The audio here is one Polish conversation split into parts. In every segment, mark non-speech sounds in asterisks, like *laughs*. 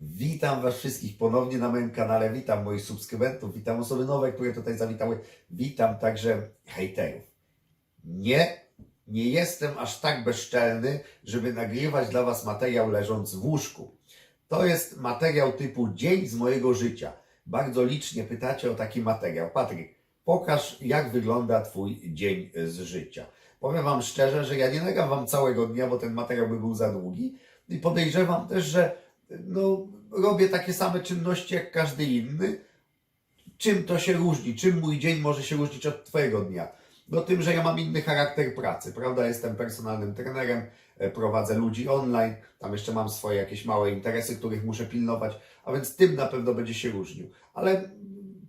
Witam Was wszystkich ponownie na moim kanale. Witam moich subskrybentów, witam osoby nowe, które tutaj zawitały. Witam także hejterów. Nie, nie jestem aż tak bezczelny, żeby nagrywać dla Was materiał leżąc w łóżku. To jest materiał typu dzień z mojego życia. Bardzo licznie pytacie o taki materiał. Patryk, pokaż jak wygląda Twój dzień z życia. Powiem Wam szczerze, że ja nie nagram Wam całego dnia, bo ten materiał by był za długi. I podejrzewam też, że no, robię takie same czynności jak każdy inny. Czym to się różni? Czym mój dzień może się różnić od Twojego dnia? No tym, że ja mam inny charakter pracy, prawda? Jestem personalnym trenerem, e, prowadzę ludzi online, tam jeszcze mam swoje jakieś małe interesy, których muszę pilnować, a więc tym na pewno będzie się różnił. Ale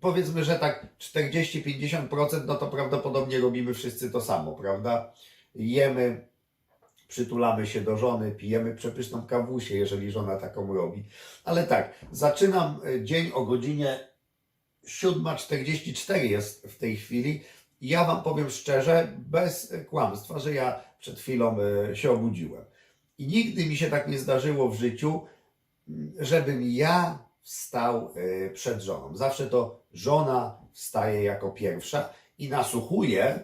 powiedzmy, że tak 40-50%, no to prawdopodobnie robimy wszyscy to samo, prawda? Jemy, przytulamy się do żony, pijemy przepyszną kawusię, jeżeli żona taką robi. Ale tak, zaczynam e, dzień o godzinie 7.44 jest w tej chwili. Ja Wam powiem szczerze, bez kłamstwa, że ja przed chwilą e, się obudziłem. I nigdy mi się tak nie zdarzyło w życiu, m, żebym ja wstał e, przed żoną. Zawsze to żona wstaje jako pierwsza i nasłuchuje,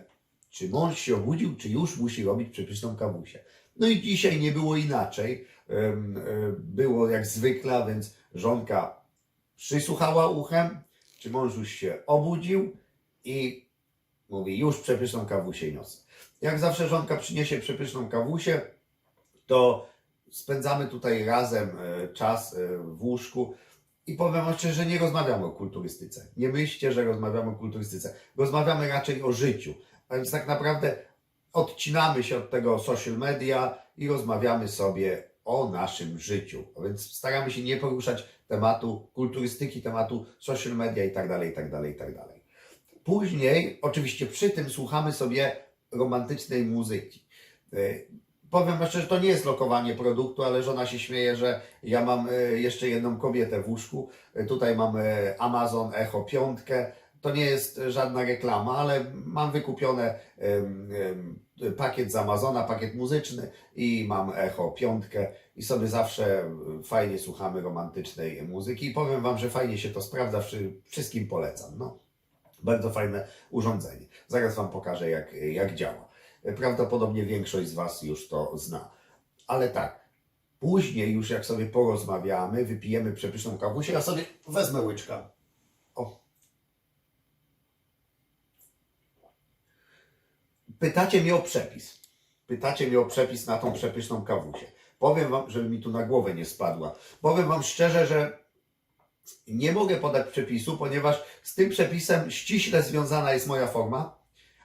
czy mąż się obudził, czy już musi robić przepyszną kawusię. No i dzisiaj nie było inaczej. Było jak zwykle, więc żonka przysłuchała uchem, czy mąż już się obudził i mówi, już przepyszną kawusię niosę. Jak zawsze żonka przyniesie przepyszną kawusię, to spędzamy tutaj razem e, czas e, w łóżku i powiem szczerze, że nie rozmawiamy o kulturystyce. Nie myślcie, że rozmawiamy o kulturystyce. Rozmawiamy raczej o życiu. A więc tak naprawdę odcinamy się od tego social media i rozmawiamy sobie o naszym życiu. A więc staramy się nie poruszać tematu kulturystyki, tematu social media i tak dalej, i tak dalej, i tak dalej. Później, oczywiście przy tym słuchamy sobie romantycznej muzyki. E, Powiem szczerze, że to nie jest lokowanie produktu, ale żona się śmieje, że ja mam e, jeszcze jedną kobietę w łóżku. E, Tutaj mamy Amazon Echo 5. To nie jest żadna reklama, ale mam wykupione pakiet z Amazona, pakiet muzyczny i mam Echo 5 i sobie zawsze fajnie słuchamy romantycznej muzyki i powiem Wam, że fajnie się to sprawdza, wszy- wszystkim polecam. No. Bardzo fajne urządzenie. Zaraz Wam pokażę, jak, jak działa. Prawdopodobnie większość z Was już to zna. Ale tak, później już jak sobie porozmawiamy, wypijemy przepyszną kawusię, ja sobie wezmę łyczka. O. Pytacie mnie o przepis. Pytacie mnie o przepis na tą przepyszną kawusię. Powiem Wam, żeby mi tu na głowę nie spadła. Powiem Wam szczerze, że nie mogę podać przepisu, ponieważ z tym przepisem ściśle związana jest moja forma,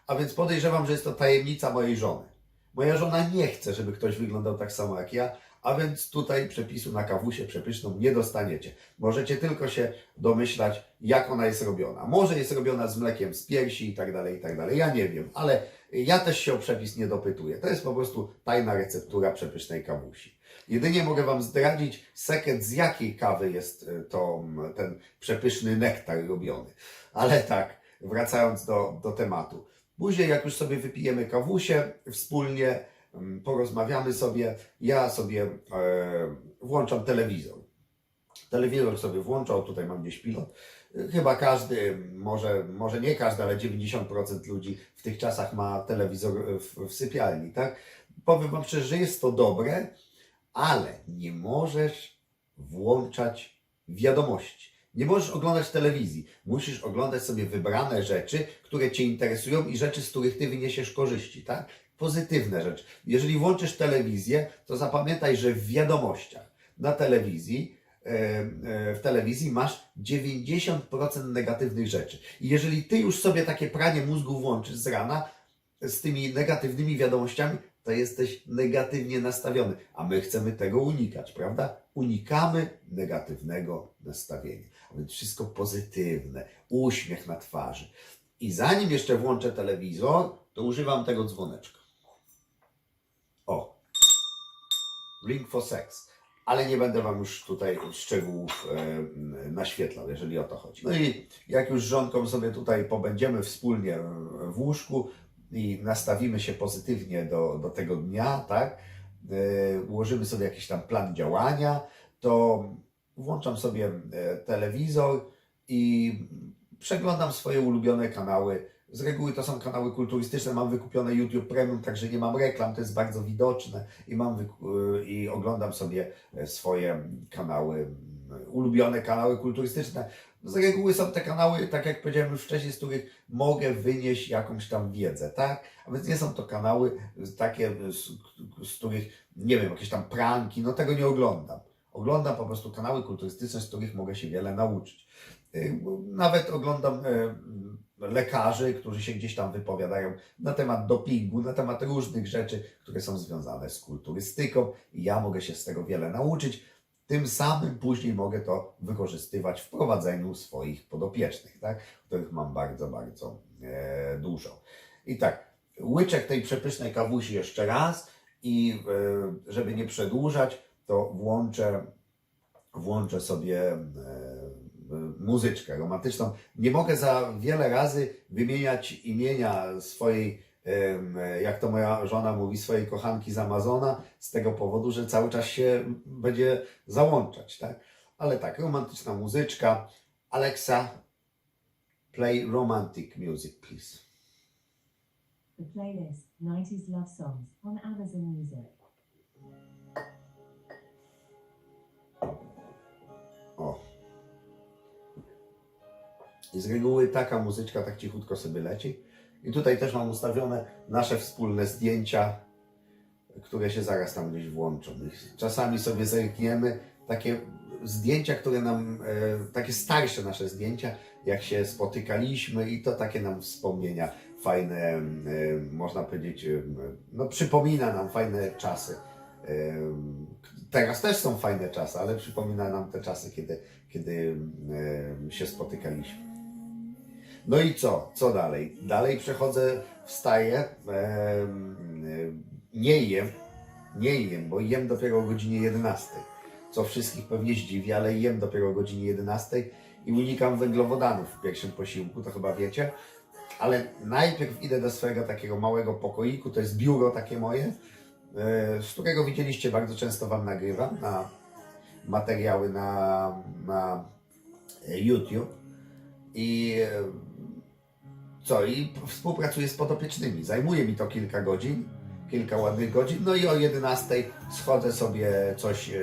a więc podejrzewam, że jest to tajemnica mojej żony. Moja żona nie chce, żeby ktoś wyglądał tak samo jak ja, a więc tutaj przepisu na kawusię przepyszną nie dostaniecie. Możecie tylko się domyślać, jak ona jest robiona. Może jest robiona z mlekiem z piersi i tak dalej, i tak dalej. Ja nie wiem, ale ja też się o przepis nie dopytuję. To jest po prostu tajna receptura przepysznej kawusi. Jedynie mogę Wam zdradzić sekret, z jakiej kawy jest y, to, ten przepyszny nektar robiony. Ale tak, wracając do, do tematu. Później, jak już sobie wypijemy kawusię wspólnie, mm, porozmawiamy sobie, ja sobie e, włączam telewizor. Telewizor sobie włączał, tutaj mam gdzieś pilot. Chyba każdy, może, może nie każdy, ale 90% ludzi w tych czasach ma telewizor w, w sypialni, tak? Powiem Wam szczerze, że jest to dobre, ale nie możesz włączać wiadomości. Nie możesz oglądać telewizji. Musisz oglądać sobie wybrane rzeczy, które Cię interesują i rzeczy, z których Ty wyniesiesz korzyści, tak? Pozytywne rzeczy. Jeżeli włączysz telewizję, to zapamiętaj, że w wiadomościach na telewizji, w telewizji masz 90% negatywnych rzeczy. I jeżeli Ty już sobie takie pranie mózgu włączysz z rana, z tymi negatywnymi wiadomościami, to jesteś negatywnie nastawiony, a my chcemy tego unikać, prawda? Unikamy negatywnego nastawienia, a więc wszystko pozytywne, uśmiech na twarzy. I zanim jeszcze włączę telewizor, to używam tego dzwoneczka. O, Ring for Sex. Ale nie będę Wam już tutaj szczegółów e, naświetlał, jeżeli o to chodzi. No i jak już żonką sobie tutaj pobędziemy wspólnie w łóżku i nastawimy się pozytywnie do, do tego dnia, tak? E, ułożymy sobie jakiś tam plan działania, to włączam sobie e, telewizor i przeglądam swoje ulubione kanały. Z reguły to są kanały kulturystyczne, mam wykupione YouTube Premium, także nie mam reklam, to jest bardzo widoczne i, mam i oglądam sobie e, swoje kanały, mm, ulubione kanały kulturystyczne. Z reguły są te kanały, tak jak powiedziałem już wcześniej, z których mogę wynieść jakąś tam wiedzę, tak? A więc nie są to kanały takie, z, z których, nie wiem, jakieś tam pranki, no tego nie oglądam. Oglądam po prostu kanały kulturystyczne, z których mogę się wiele nauczyć. Y, Nawet oglądam e, lekarzy, którzy się gdzieś tam wypowiadają na temat dopingu, na temat różnych rzeczy, które są związane z kulturystyką i ja mogę się z tego wiele nauczyć. Tym samym później mogę to wykorzystywać w prowadzeniu swoich podopiecznych, tak? których mam bardzo, bardzo e, dużo. I tak, łyczek tej przepysznej kawusi jeszcze raz i e, żeby nie przedłużać, to włączę, włączę sobie e, muzyczkę romantyczną. Nie mogę za wiele razy wymieniać imienia swojej, jak to moja żona mówi, swojej kochanki z Amazona, z tego powodu, że cały czas się będzie załączać, tak? Ale tak, romantyczna muzyczka. Alexa, play romantic music, please. The playlist 90s Love Songs on Amazon Music. I z reguły taka muzyczka tak cichutko sobie leci. I tutaj też mam ustawione nasze wspólne zdjęcia, które się zaraz tam gdzieś włączą. Czasami sobie zerkniemy takie zdjęcia, które nam, e, takie starsze nasze zdjęcia, jak się spotykaliśmy i to takie nam wspomnienia fajne, można powiedzieć, no przypomina nam fajne czasy. Teraz też są fajne czasy, ale przypomina nam te czasy, kiedy, kiedy się spotykaliśmy. No i co? Co dalej? Dalej przechodzę, wstaję, e, nie jem, nie jem, bo jem dopiero o godzinie 11. Co wszystkich pewnie zdziwi, ale jem dopiero o godzinie 11 i unikam węglowodanów w pierwszym posiłku, to chyba wiecie. Ale najpierw idę do swojego takiego małego pokoiku, to jest biuro takie moje, e, z którego widzieliście bardzo często Wam nagrywam na materiały na, na YouTube. I co? I współpracuję z podopiecznymi. Zajmuje mi to kilka godzin, kilka ładnych godzin. No i o 11 schodzę sobie coś e,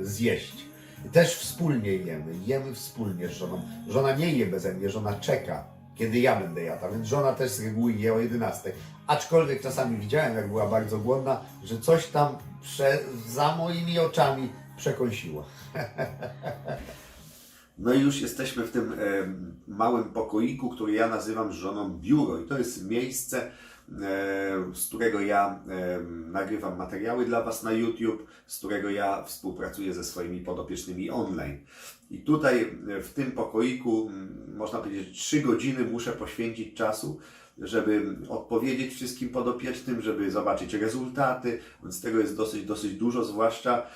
zjeść. Też wspólnie jemy. Jemy wspólnie z żoną. Żona nie je beze mnie, żona czeka, kiedy ja będę jadł, więc żona też z reguły je o 11. Aczkolwiek czasami widziałem, jak była bardzo głodna, że coś tam prze, za moimi oczami przekąsiła. *laughs* No i już jesteśmy w tym małym pokoiku, który ja nazywam żoną biuro. I to jest miejsce, z którego ja nagrywam materiały dla Was na YouTube, z którego ja współpracuję ze swoimi podopiecznymi online. I tutaj w tym pokoiku, można powiedzieć, trzy godziny muszę poświęcić czasu, żeby odpowiedzieć wszystkim podopiecznym, żeby zobaczyć rezultaty, więc tego jest dosyć, dosyć dużo, zwłaszcza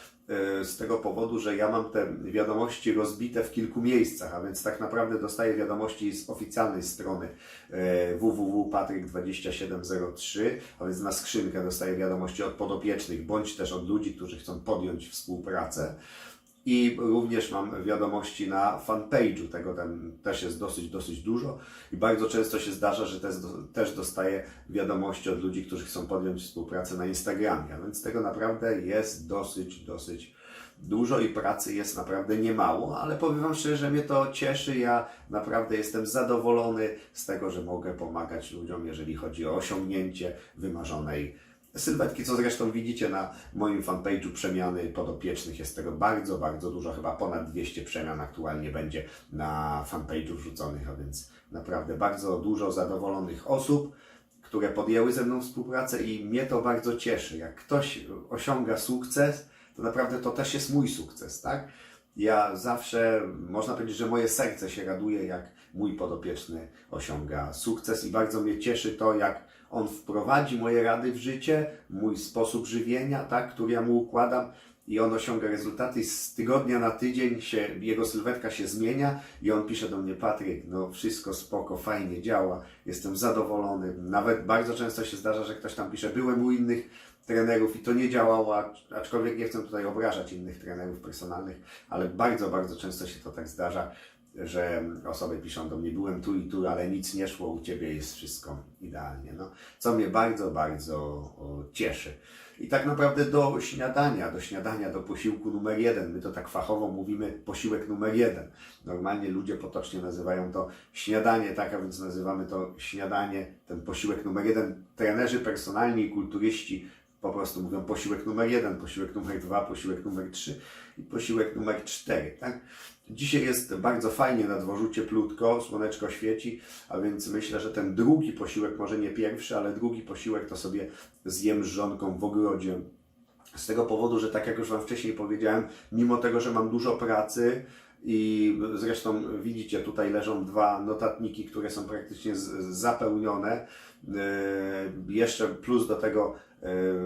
z tego powodu, że ja mam te wiadomości rozbite w kilku miejscach, a więc tak naprawdę dostaję wiadomości z oficjalnej strony e, www.patryk2703, a więc na skrzynkę dostaję wiadomości od podopiecznych, bądź też od ludzi, którzy chcą podjąć współpracę. I również mam wiadomości na fanpage'u, tego tam też jest dosyć, dosyć dużo. I bardzo często się zdarza, że też, też dostaję wiadomości od ludzi, którzy chcą podjąć współpracę na Instagramie. A więc tego naprawdę jest dosyć, dosyć dużo i pracy jest naprawdę niemało, ale powiem Wam szczerze, że mnie to cieszy. Ja naprawdę jestem zadowolony z tego, że mogę pomagać ludziom, jeżeli chodzi o osiągnięcie wymarzonej sylwetki, co zresztą widzicie na moim fanpage'u przemiany podopiecznych. Jest tego bardzo, bardzo dużo, chyba ponad 200 przemian aktualnie będzie na fanpage'u wrzuconych, a więc naprawdę bardzo dużo zadowolonych osób, które podjęły ze mną współpracę i mnie to bardzo cieszy. Jak ktoś osiąga sukces, to naprawdę to też jest mój sukces, tak? Ja zawsze, można powiedzieć, że moje serce się raduje, jak mój podopieczny osiąga sukces i bardzo mnie cieszy to, jak on wprowadzi moje rady w życie, mój sposób żywienia, tak, który ja mu układam i on osiąga rezultaty z tygodnia na tydzień się, jego sylwetka się zmienia i on pisze do mnie, Patryk, no wszystko spoko, fajnie działa, jestem zadowolony. Nawet bardzo często się zdarza, że ktoś tam pisze, byłem u innych trenerów i to nie działało, acz- aczkolwiek nie chcę tutaj obrażać innych trenerów personalnych, ale bardzo, bardzo często się to tak zdarza, że osoby piszą do mnie, byłem tu i tu, ale nic nie szło, u Ciebie jest wszystko idealnie. No, co mnie bardzo, bardzo o, cieszy. I tak naprawdę do śniadania, do śniadania, do posiłku numer jeden, my to tak fachowo mówimy posiłek numer jeden. Normalnie ludzie potocznie nazywają to śniadanie, tak, a więc nazywamy to śniadanie, ten posiłek numer jeden. Trenerzy personalni i kulturyści po prostu mówią posiłek numer jeden, posiłek numer dwa, posiłek numer trzy i posiłek numer cztery, tak? Dzisiaj jest bardzo fajnie na dworzu, cieplutko, słoneczko świeci, a więc myślę, że ten drugi posiłek, może nie pierwszy, ale drugi posiłek to sobie zjem z żonką w ogrodzie. Z tego powodu, że tak jak już Wam wcześniej powiedziałem, mimo tego, że mam dużo pracy i zresztą widzicie, tutaj leżą dwa notatniki, które są praktycznie zapełnione, Yy, jeszcze plus do tego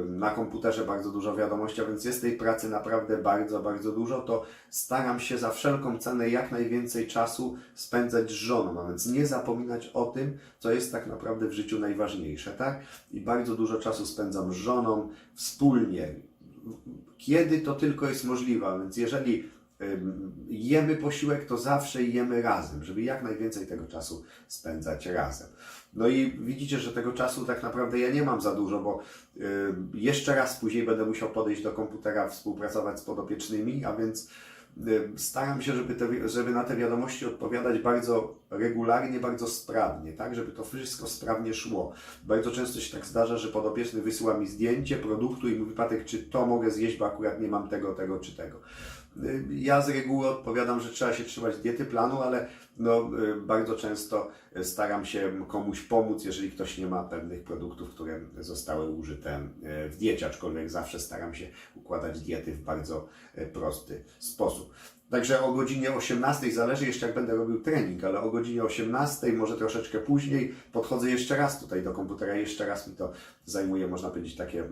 na komputerze bardzo dużo wiadomości, a więc jest tej pracy naprawdę bardzo, bardzo dużo, to staram się za wszelką cenę jak najwięcej czasu spędzać z żoną, a więc nie zapominać o tym, co jest tak naprawdę w życiu najważniejsze, tak? I bardzo dużo czasu spędzam z żoną wspólnie, kiedy to tylko jest możliwe, a więc jeżeli jemy posiłek, to zawsze jemy razem, żeby jak najwięcej tego czasu spędzać razem. No i widzicie, że tego czasu tak naprawdę ja nie mam za dużo, bo jeszcze raz później będę musiał podejść do komputera, współpracować z podopiecznymi, a więc staram się, żeby, te, żeby na te wiadomości odpowiadać bardzo regularnie, bardzo sprawnie, tak, żeby to wszystko sprawnie szło. Bardzo często się tak zdarza, że podopieczny wysyła mi zdjęcie produktu i mówi, Patek, czy to mogę zjeść, bo akurat nie mam tego, tego czy tego. Ja z reguły odpowiadam, że trzeba się trzymać diety planu, ale no, y, bardzo często staram się komuś pomóc, jeżeli ktoś nie ma pewnych produktów, które zostały użyte y, w diecie, aczkolwiek zawsze staram się układać diety w bardzo y, prosty sposób. Także o godzinie 18, zależy jeszcze jak będę robił trening, ale o godzinie 18, może troszeczkę później, podchodzę jeszcze raz tutaj do komputera, jeszcze raz mi to zajmuje, można powiedzieć, takie,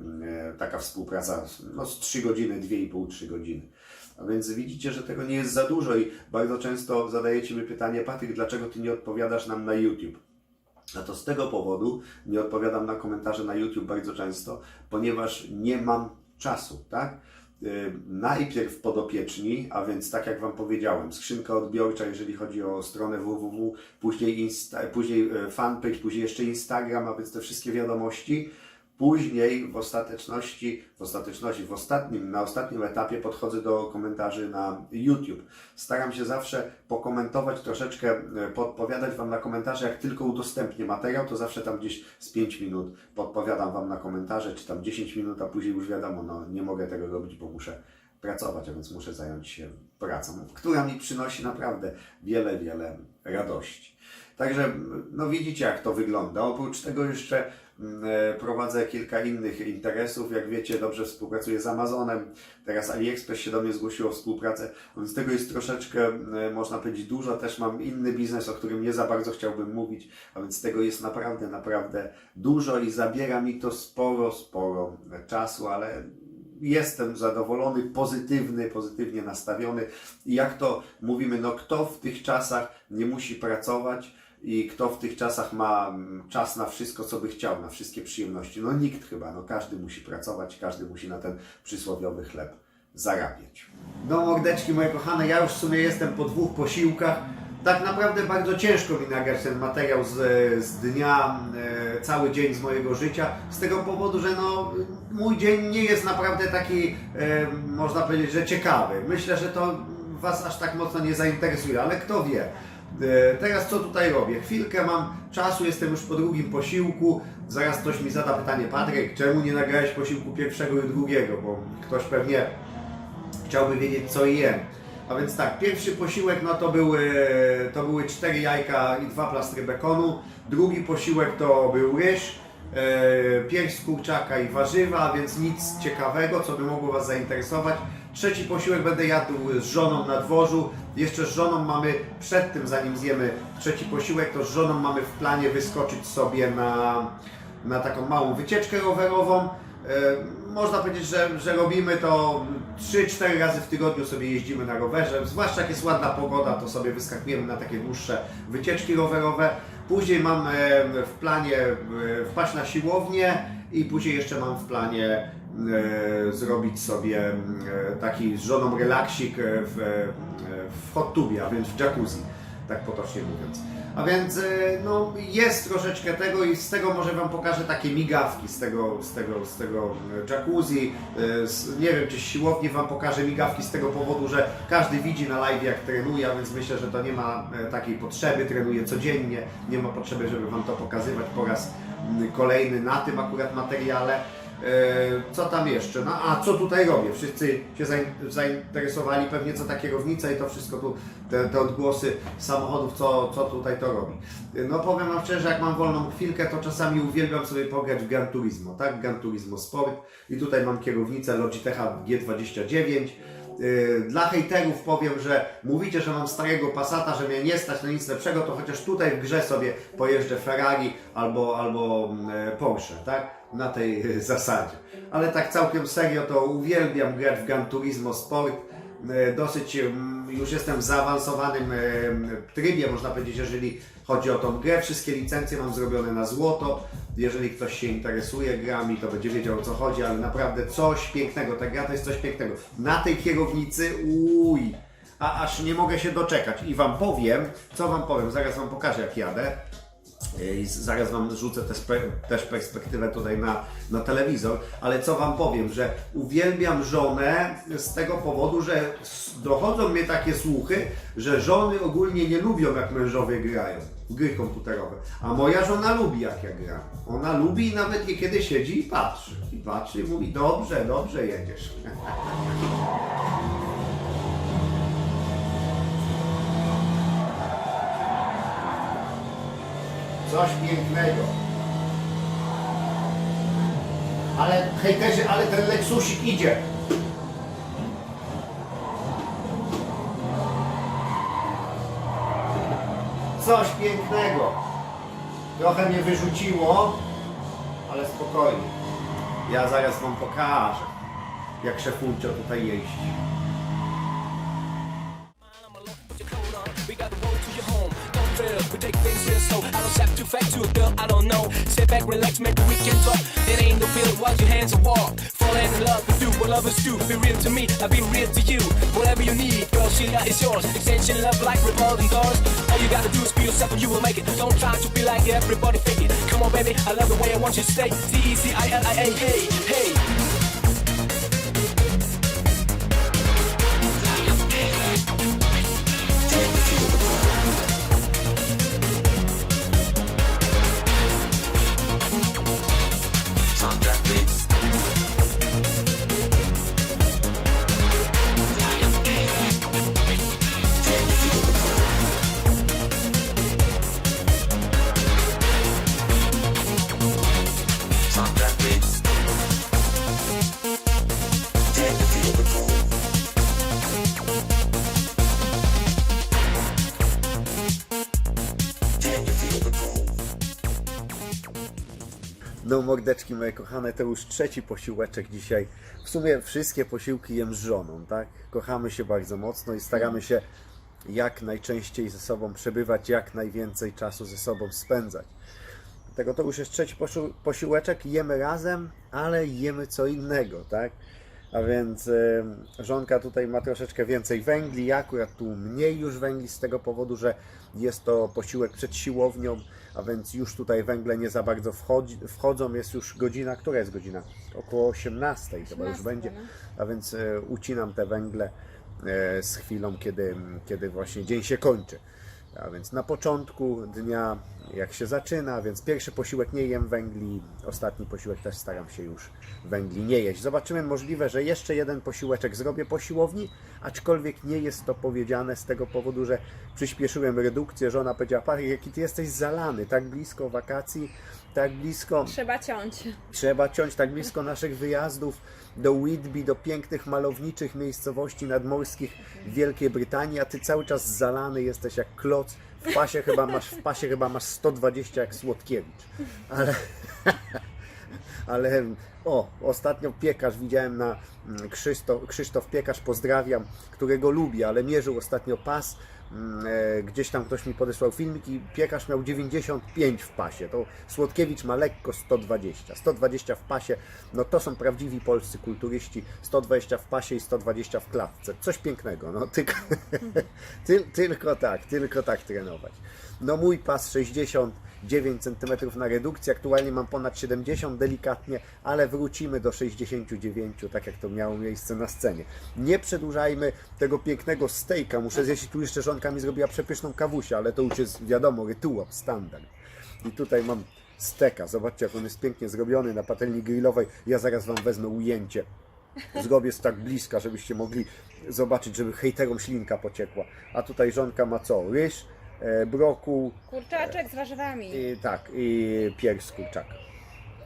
taka współpraca no, z 3 godziny, 2,5-3 godziny. A więc widzicie, że tego nie jest za dużo i bardzo często zadajecie mi pytanie, Patryk, dlaczego Ty nie odpowiadasz nam na YouTube? A to z tego powodu nie odpowiadam na komentarze na YouTube bardzo często, ponieważ nie mam czasu, tak? Yy, Najpierw podopieczni, a więc tak jak Wam powiedziałem, skrzynka odbiorcza, jeżeli chodzi o stronę www, później, insta, później e, fanpage, później jeszcze Instagram, a więc te wszystkie wiadomości. Później w ostateczności, w ostateczności, w ostatnim, na ostatnim etapie podchodzę do komentarzy na YouTube. Staram się zawsze pokomentować troszeczkę, e, podpowiadać Wam na komentarze, jak tylko udostępnię materiał, to zawsze tam gdzieś z 5 minut podpowiadam Wam na komentarze, czy tam 10 minut, a później już wiadomo, no nie mogę tego robić, bo muszę pracować, a więc muszę zająć się pracą, która mi przynosi naprawdę wiele, wiele radości. Także, no widzicie jak to wygląda. Oprócz tego jeszcze prowadzę kilka innych interesów. Jak wiecie, dobrze współpracuję z Amazonem. Teraz AliExpress się do mnie zgłosiło o współpracę, więc tego jest troszeczkę, e, można powiedzieć, dużo. Też mam inny biznes, o którym nie za bardzo chciałbym mówić, a więc tego jest naprawdę, naprawdę dużo i zabiera mi to sporo, sporo czasu, ale jestem zadowolony, pozytywny, pozytywnie nastawiony. I jak to mówimy, no kto w tych czasach nie musi pracować i kto w tych czasach ma mm, czas na wszystko, co by chciał, na wszystkie przyjemności? No nikt chyba, no każdy musi pracować, każdy musi na ten przysłowiowy chleb zarabiać. No mordeczki moje kochane, ja już w sumie jestem po dwóch posiłkach. Tak naprawdę bardzo ciężko mi nagrać ten materiał z, z dnia, e, cały dzień z mojego życia, z tego powodu, że no, mój dzień nie jest naprawdę taki, e, można powiedzieć, że ciekawy. Myślę, że to Was aż tak mocno nie zainteresuje, ale kto wie. E, Teraz co tutaj robię? Chwilkę mam czasu, jestem już po drugim posiłku. Zaraz ktoś mi zada pytanie, Patryk, czemu nie nagrałeś posiłku pierwszego i drugiego? Bo ktoś pewnie chciałby wiedzieć, co jem. A więc tak, pierwszy posiłek no to były, to były cztery jajka i dwa plastry bekonu. Drugi posiłek to był ryż, e, pierś z kurczaka i warzywa, więc nic ciekawego, co by mogło Was zainteresować. Trzeci posiłek będę jadł z żoną na dworzu. Jeszcze z żoną mamy, przed tym zanim zjemy trzeci posiłek, to z żoną mamy w planie wyskoczyć sobie na, na taką małą wycieczkę rowerową. E, Można powiedzieć, że, że robimy to 3-4 razy w tygodniu sobie jeździmy na rowerze. Zwłaszcza jak jest ładna pogoda, to sobie wyskakujemy na takie dłuższe wycieczki rowerowe. Później mam e, w planie e, wpaść na siłownię I później jeszcze mam w planie e, zrobić sobie e, taki z żoną relaksik e, w, w hot tubie, a więc w jacuzzi, tak potocznie mówiąc. A więc no, jest troszeczkę tego i z tego może Wam pokażę takie migawki z tego, z tego, z tego jacuzzi. Z, nie wiem, czy z siłowni Wam pokażę migawki z tego powodu, że każdy widzi na live jak trenuje, a więc myślę, że to nie ma takiej potrzeby. Trenuję codziennie, nie ma potrzeby, żeby Wam to pokazywać po raz kolejny na tym akurat materiale. E, Co tam jeszcze? No a co tutaj robię? Wszyscy się zain- zainteresowali pewnie co ta kierownica i to wszystko tu, te, te odgłosy samochodów, co, co tutaj to robi. No powiem Wam szczerze, jak mam wolną chwilkę, to czasami uwielbiam sobie pograć w Gran Turismo, tak? Gran Turismo Sport i tutaj mam kierownicę Logitecha G29. Yy, Dla hejterów powiem, że mówicie, że mam starego Passata, że mnie nie stać na nic lepszego, to chociaż tutaj w grze sobie pojeżdżę Ferrari albo, albo mm, Porsche, tak? Na tej yy, zasadzie. Ale tak całkiem serio to uwielbiam grać w Gran Turismo Sport. Yy, Dosyć mm, już jestem w zaawansowanym trybie, można powiedzieć, jeżeli chodzi o tą grę. Wszystkie licencje mam zrobione na złoto. Jeżeli ktoś się interesuje grami, to będzie wiedział o co chodzi, ale naprawdę coś pięknego. Ta gra to jest coś pięknego. Na tej kierownicy, uj, a aż nie mogę się doczekać. I Wam powiem, co Wam powiem, zaraz Wam pokażę jak jadę. I zaraz Wam rzucę też, też perspektywę tutaj na, na telewizor, ale co Wam powiem, że uwielbiam żonę z tego powodu, że dochodzą mnie takie słuchy, że żony ogólnie nie lubią jak mężowie grają gry komputerowe, a moja żona lubi jak ja gram. Ona lubi i nawet niekiedy siedzi i patrzy. I patrzy i mówi, dobrze, dobrze jedziesz. *laughs* Coś pięknego. Ale hejterzy, ale ten Lexusik idzie. Coś pięknego. Trochę mnie wyrzuciło, ale spokojnie. Ja zaraz wam pokażę, jak szefuncio tutaj jeździ. We take things real slow. I don't have too fast to a girl, I don't know. Sit back, relax, make the weekend talk. It ain't no feeling, watch your hands and walk. Falling in love with you, what love is you. Be real to me, I'll be real to you. Whatever you need, girl, Sheila is yours. Extension love like revolving doors. All you gotta do is be yourself and you will make it. Don't try to be like everybody fake it. Come on, baby, I love the way I want you to stay. T-E-C-I-L-I-A, hey, hey. Mordeczki moje kochane, to już trzeci posiłeczek dzisiaj. W sumie wszystkie posiłki jem z żoną, tak? Kochamy się bardzo mocno i staramy się jak najczęściej ze sobą przebywać, jak najwięcej czasu ze sobą spędzać. Dlatego to już jest trzeci posił- posiłeczek, jemy razem, ale jemy co innego, tak? A więc żonka tutaj ma troszeczkę więcej węgli, ja akurat tu mniej już węgli z tego powodu, że jest to posiłek przed siłownią, a więc już tutaj węgle nie za bardzo wchodzi, wchodzą. Jest już godzina, która jest godzina? Około 18 chyba już 18, będzie, no. a więc e, ucinam te węgle e, z chwilą, kiedy, kiedy właśnie dzień się kończy. A więc na początku dnia, jak się zaczyna, więc pierwszy posiłek nie jem węgli, ostatni posiłek też staram się już węgli nie jeść. Zobaczymy, możliwe, że jeszcze jeden posiłeczek zrobię po siłowni, aczkolwiek nie jest to powiedziane z tego powodu, że przyspieszyłem redukcję. Żona powiedziała, Pary, jaki ty jesteś zalany, tak blisko wakacji, tak blisko Trzeba ciąć. Trzeba ciąć tak blisko naszych wyjazdów do Whitby, do pięknych, malowniczych miejscowości nadmorskich Wielkiej Brytanii, a ty cały czas zalany jesteś jak kloc. W pasie chyba masz, w pasie chyba masz 120 jak Słodkiewicz. Ale, *laughs* ale o, ostatnio piekarz widziałem na mm, Krzysztof, Krzysztof Piekarz, pozdrawiam, którego lubię, ale mierzył ostatnio pas. Mm, E, gdzieś tam ktoś mi podesłał filmik i piekarz miał 95 w pasie. To Słodkiewicz ma lekko 120. 120 w pasie, no to są prawdziwi polscy kulturyści. 120 w pasie i 120 w klatce. Coś pięknego, no tylko, *laughs* ty, tylko tak, tylko tak trenować. No mój pas 69 cm na redukcji, aktualnie mam ponad 70 delikatnie, ale wrócimy do 69, tak jak to miało miejsce na scenie. Nie przedłużajmy tego pięknego stejka, muszę zjeść, tu jeszcze żonka mi zrobiła przepyszną kawusię, ale to już jest wiadomo, rytuał, standard. I tutaj mam steka, zobaczcie jak on jest pięknie zrobiony na patelni grillowej, ja zaraz Wam wezmę ujęcie. Zrobię z tak bliska, żebyście mogli zobaczyć, żeby hejterom ślinka pociekła. A tutaj żonka ma co? Ryż, brokuł, Kurczaczek z warzywami. i tak, i pierś z kurczaka.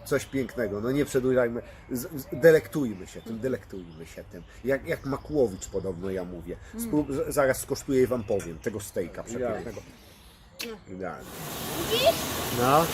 Coś pięknego, no nie przedłużajmy, z, z, delektujmy się tym, delektujmy się tym. Jak, jak Makłowicz podobno ja mówię. Sprób, z- zaraz skosztuję i Wam powiem tego stejka przepięknego. Idealnie. No.